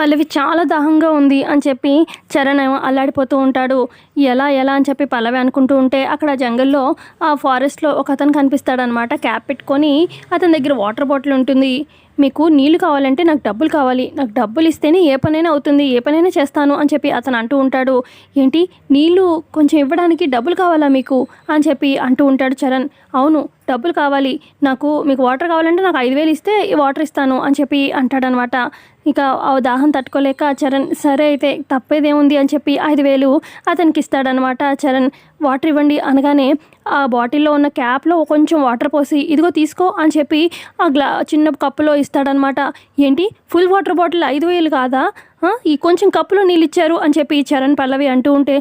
పల్లవి చాలా దాహంగా ఉంది అని చెప్పి చరణ్ అల్లాడిపోతూ ఉంటాడు. ఎలా ఎలా అని చెప్పి పల్లవి అనుకుంటూ ఉంటే అక్కడ జంగల్లో ఆ ఫారెస్ట్లో ఒక అతను కనిపిస్తాడనమాట క్యాప్ పెట్టుకొని అతని దగ్గర వాటర్ బాటిల్ ఉంటుంది. మీకు నీళ్ళు కావాలంటే నాకు డబ్బులు కావాలి. నాకు డబ్బులు ఇస్తేనే ఏ పనైనా అవుతుంది ఏ పనైనా చేస్తాను అని చెప్పి అతను అంటూ ఉంటాడు. ఏంటి? నీళ్ళు కొంచెం ఇవ్వడానికి డబ్బులు కావాలా మీకు? అని చెప్పి అంటూ ఉంటాడు చరణ్. అవును డబ్బులు కావాలి. నాకు మీకు వాటర్ కావాలంటే నాకు ఐదు వేలు ఇస్తే వాటర్ ఇస్తాను అని చెప్పి అంటాడనమాట. ఇక ఆ దాహం తట్టుకోలేక చరణ్ సరే అయితే తప్పేదేముంది అని చెప్పి ఐదు వేలు అతనికి ఇస్తాడనమాట చరణ్. వాటర్ ఇవ్వండి అనగానే ఆ బాటిల్లో ఉన్న క్యాప్లో కొంచెం వాటర్ పోసి ఇదిగో తీసుకో అని చెప్పి ఆ గ్లా చిన్న కప్పులో ఇస్తాడనమాట. ఏంటి? ఫుల్ వాటర్ బాటిల్ ఐదు వేలు కాదా? ఈ కొంచెం కప్పులో నీళ్ళు ఇచ్చారు అని చెప్పి చరణ్ పల్లవి అంటూ ఉంటే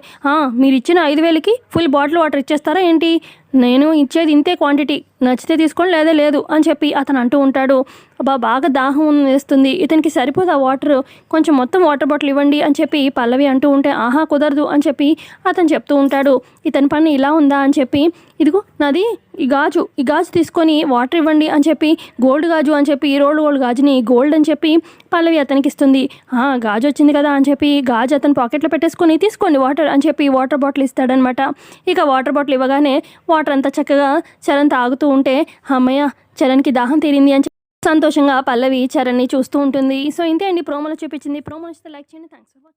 మీరు ఇచ్చిన ఐదు వేలకి ఫుల్ బాటిల్ వాటర్ ఇచ్చేస్తారా ఏంటి? నేను ఇచ్చేది ఇంతే క్వాంటిటీ నచ్చితే తీసుకోండి లేదా లేదు అని చెప్పి అతను అంటూ ఉంటాడు. అబ్బా బాగా దాహం వేస్తుంది ఇతనికి సరిపోదు ఆ వాటర్ కొంచెం మొత్తం వాటర్ బాటిల్ ఇవ్వండి అని చెప్పి పల్లవి అంటూ ఉంటే ఆహా కుదరదు అని చెప్పి అతను చెప్తూ ఉంటాడు. ఇతని పని ఇలా ఉందా? అని చెప్పి ఇదిగో నాది ఈ గాజు ఈ గాజు తీసుకొని వాటర్ ఇవ్వండి అని చెప్పి గోల్డ్ గాజు అని చెప్పి ఈ రోల్డ్ గోల్డ్ గాజుని గోల్డ్ అని చెప్పి పల్లవి అతనికి ఇస్తుంది. "ఆ, గాజు వచ్చింది కదా అని చెప్పి గాజు అతను పాకెట్లో పెట్టేసుకొని తీసుకోండి వాటర్ అని చెప్పి వాటర్ బాటిల్ ఇస్తాడనమాట ఇక వాటర్ బాటిల్ ఇవ్వగానే వాటర్ అంతా చక్కగా చరణ్ తాగుతూ ఉంటే అమ్మయ్య చరణ్కి దాహం తీరింది అని సంతోషంగా పల్లవి చరణ్ని చూస్తూ ఉంటుంది. సో ఇంతే అండి. ప్రోమోలో చూపించింది. ప్రోమో నచ్చితే లైక్ చేయండి. Thanks for